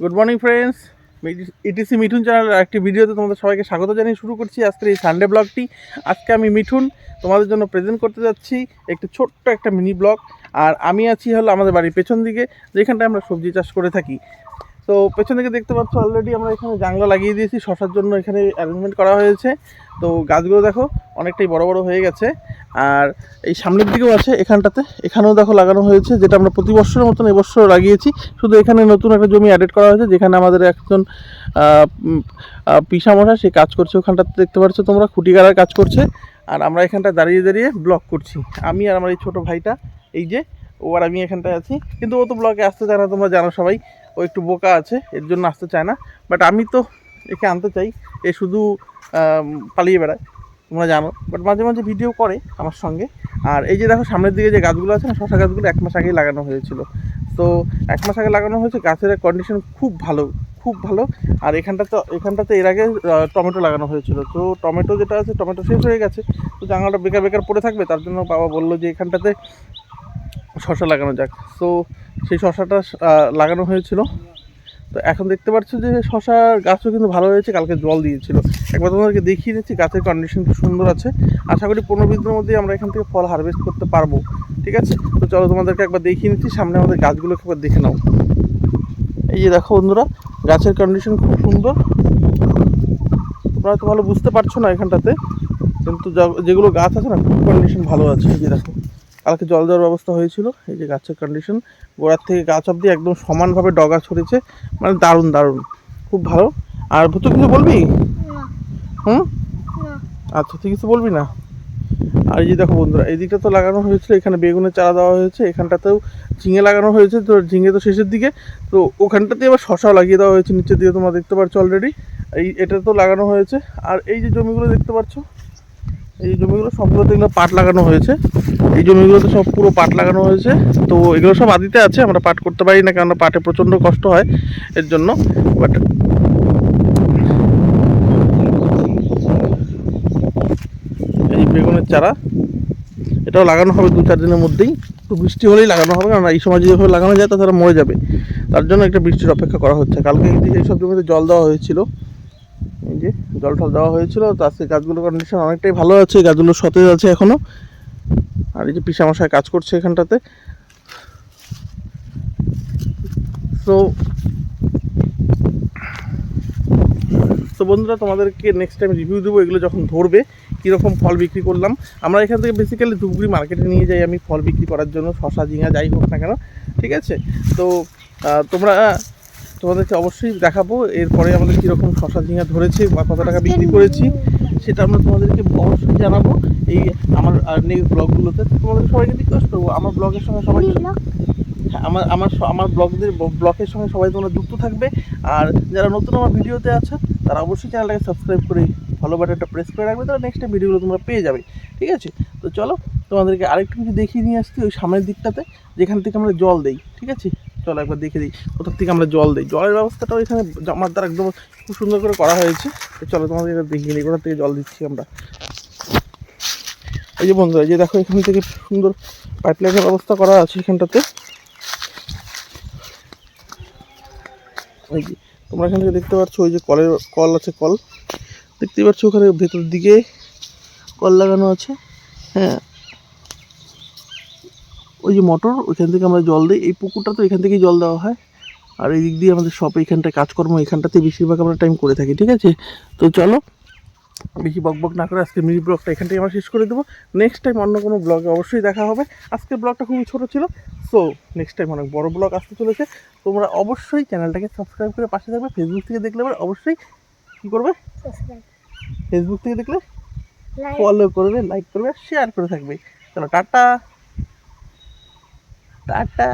Good morning friends ETC Mithun চ্যানেলের একটি ভিডিওতে তোমাদের সবাইকে স্বাগত জানিয়ে শুরু করছি আজকের এই সানডে ব্লগটি আজকে আমি মিঠুন, তোমাদের জন্য প্রেজেন্ট করতে যাচ্ছি একটি ছোট্ট একটা মিনি ব্লগ আর আমি আছি হলো আমাদের বাড়ির পেছন দিকে, যেখানটায় আমরা সবজি চাষ করে থাকি। তো পেছন দিকে দেখতে পাচ্ছ অলরেডি আমরা এখানে জাংলা লাগিয়ে দিয়েছি শশার জন্য এখানে অ্যারেঞ্জমেন্ট করা হয়েছে। তো গাছগুলো দেখো অনেকটাই বড় বড় হয়ে গেছে। আর এই সামনের দিকেও আছে এখানটাতে। এখানেও দেখো লাগানো হয়েছে যেটা আমরা প্রতি বছরের মতন এবছর লাগিয়েছি। শুধু এখানে নতুন একটা জমি অ্যাডেড করা হয়েছে যেখানে আমাদের একজন আহ, পিসামশা সে কাজ করছে ওখানটাতে। দেখতে পাচ্ছ তোমরা খুঁটি গাড়ার কাজ করছে। আর আমরা এখানটা দাঁড়িয়ে দাঁড়িয়ে ব্লক করছি। আমি আর আমার এই ছোটো ভাইটা এই যে ও আর আমি এখানটায় আছি। কিন্তু ও তো ব্লকে আসতে চায় না তোমরা জানো সবাই। ও একটু বোকা আছে, এর জন্য আসতে চায় না। বাট আমি তো একে আনতে চাই, এ শুধু পালিয়ে বেড়ায়, তোমরা জানো। বাট মাঝে মাঝে ভিডিও করে আমার সঙ্গে। আর এই যে দেখো, সামনের দিকে যে গাছগুলো আছে না, শশা গাছগুলো এক মাস আগেই লাগানো হয়েছিল। তো এক মাস আগে লাগানো হয়েছে, গাছের কন্ডিশন খুব ভালো খুব ভালো। আর এখানটাতে এখানটাতে এর আগে টমেটো লাগানো হয়েছিল। তো টমেটো যেটা আছে, টমেটো শেষ হয়ে গেছে। তো জাঙ্গাটা বেকার বেকার পড়ে থাকবে, তার জন্য বাবা বলল যে এখানটাতে শশা লাগানো যাক। তো সেই শশাটা লাগানো হয়েছিল। তো এখন দেখতে পাচ্ছ যে শশার গাছও কিন্তু ভালো হয়েছে, কালকে জল দিয়েছিল। একবার তোমাদেরকে দেখিয়ে দিচ্ছি, গাছের কন্ডিশন খুব সুন্দর আছে। আশা করি পনেরো দিনের মধ্যেই আমরা এখান থেকে ফল হারভেস্ট করতে পারব। ঠিক আছে? তো চলো তোমাদেরকে একবার দেখিয়ে নিচ্ছি সামনে আমাদের গাছগুলোকে একবার দেখে নাও। এই যে দেখো বন্ধুরা, গাছের কন্ডিশন খুব সুন্দর। তোমরা হয়তো ভালো বুঝতে পারছ না এখানটাতে। কিন্তু যেগুলো গাছ আছে না, খুব কন্ডিশন ভালো আছে। এই যে দেখো। কালকে জল দেওয়ার ব্যবস্থা হয়েছিল এই যে গাছের কন্ডিশন গোড়ার থেকে গাছ অবধি একদম সমানভাবে ডগা ছড়েছে মানে দারুণ দারুণ। খুব ভালো। আর ভূত কিছু বলবি? হুম? আচ্ছা তুই কিছু বলবি না? আর এই যে দেখো বন্ধুরা এই দিকটা তো লাগানো হয়েছিল এখানে বেগুনের চারা দেওয়া হয়েছে এখানটাতেও ঝিঙে লাগানো হয়েছে তো ঝিঙে তো শেষের দিকে। তো ওখানটাতে আবার শশাও লাগিয়ে দেওয়া হয়েছে নিচের দিকে তোমরা দেখতে পাচ্ছ অলরেডি এই এটা তো লাগানো হয়েছে। আর এই যে জমিগুলো দেখতে পাচ্ছ এই জমিগুলো সবগুলোতে এগুলো পাট লাগানো হয়েছে। এই জমিগুলোতে সব পুরো পাট লাগানো হয়েছে। তো এগুলো সব আদিতে আছে, আমরা পাট করতে পারি না কেননা পাটে প্রচণ্ড কষ্ট হয় এর জন্য। বাট এই বেগুনের চারা, এটাও লাগানো হবে দু চার দিনের মধ্যেই। একটু বৃষ্টি হলেই লাগানো হবে, কারণ এই সময় যদি এভাবে লাগানো যায় তাছাড়া মরে যাবে। তার জন্য একটা বৃষ্টির অপেক্ষা করা হচ্ছে। কালকে এই সব জমিতে জল দেওয়া হয়েছিল। এই যে জল টল দেওয়া হয়েছিল, তো আজকে গাছগুলোর কন্ডিশন অনেকটাই ভালো আছে গাছগুলো সতেজ আছে এখনও আর এই যে পিসামশায় কাজ করছে এখানটাতে। তো তো বন্ধুরা, তোমাদেরকে নেক্সট টাইম রিভিউ দেবো এগুলো যখন ধরবে, কীরকম ফল বিক্রি করলাম। আমরা এখান থেকে বেসিক্যালি ধুপগুড়ি মার্কেটে নিয়ে যাই আমি ফল বিক্রি করার জন্য, শশা, ঝিঙা, যাই হোক না কেন, ঠিক আছে? তো তোমরা তোমাদেরকে অবশ্যই দেখাবো। এরপরে আমাদের কীরকম শশা ঝিঙা ধরেছে বা কত টাকা বিক্রি করেছি সেটা আমরা তোমাদেরকে অবশ্যই জানাব। এই আমার নেক্সট ব্লগগুলোতে। তোমাদের সবাইকে রিকোয়েস্ট করব আমার ব্লগের সঙ্গে সবাই হ্যাঁ, আমার আমার আমার ব্লগদের ব্লগের সঙ্গে সবাই তোমরা যুক্ত থাকবে। আর যারা নতুন আমার ভিডিওতে আছে তারা অবশ্যই চ্যানেলটাকে সাবস্ক্রাইব করে ফলো বাটনটা প্রেস করে রাখবে তাহলে নেক্সট ভিডিওগুলো তোমরা পেয়ে যাবে। ঠিক আছে? তো চলো তোমাদেরকে আরেকটু কিছু দেখিয়ে নিয়ে আসছি ওই সামনের দিকটাতে যেখান থেকে আমরা জল দেই। ঠিক আছে? চলো একবার দেখে দিই। কোথার থেকে আমরা জল দিই? জলের ব্যবস্থাটাও এখানে আমার দ্বারা একদম খুব সুন্দর করে করা হয়েছে। তো চলো তোমাদের দেখিয়ে নিই কোথা থেকে জল দিচ্ছি আমরা। এই যে বন্ধুরা যে দেখো, এখান থেকে সুন্দর পাইপলাইনের ব্যবস্থা করা আছে এখানটাতে। এই যে, তোমরা এখান থেকে দেখতে পাচ্ছ, ওই যে কলের কল আছে, কল। দেখতেই পাচ্ছ ওখানে ভেতর দিকে কল লাগানো আছে। হ্যাঁ ওই যে মোটর ওইখান থেকে আমরা জল দিই। এই পুকুরটা তো এখান থেকেই জল দেওয়া হয়। আর এই দিক দিয়ে আমাদের সব এইখানটায় কাজকর্ম এখানটাতে বেশিরভাগ আমরা টাইম করে থাকি ঠিক আছে? তো চলো বেশি বক বক না করে আজকে মিনি ব্লগটা এখানটাই আমরা শেষ করে দেবো। নেক্সট টাইম অন্য কোনো ব্লগে অবশ্যই দেখা হবে। আজকের ব্লগটা খুবই ছোটো ছিল সো নেক্সট টাইম অনেক বড় ব্লগ আসতে চলেছে। তোমরা অবশ্যই চ্যানেলটাকে সাবস্ক্রাইব করে পাশে থাকবে। ফেসবুক থেকে দেখলে এবার অবশ্যই কী করবে? ফেসবুক থেকে দেখলে ফলো করবে লাইক করবে শেয়ার করে থাকবে। চলো টাটা! টাটা।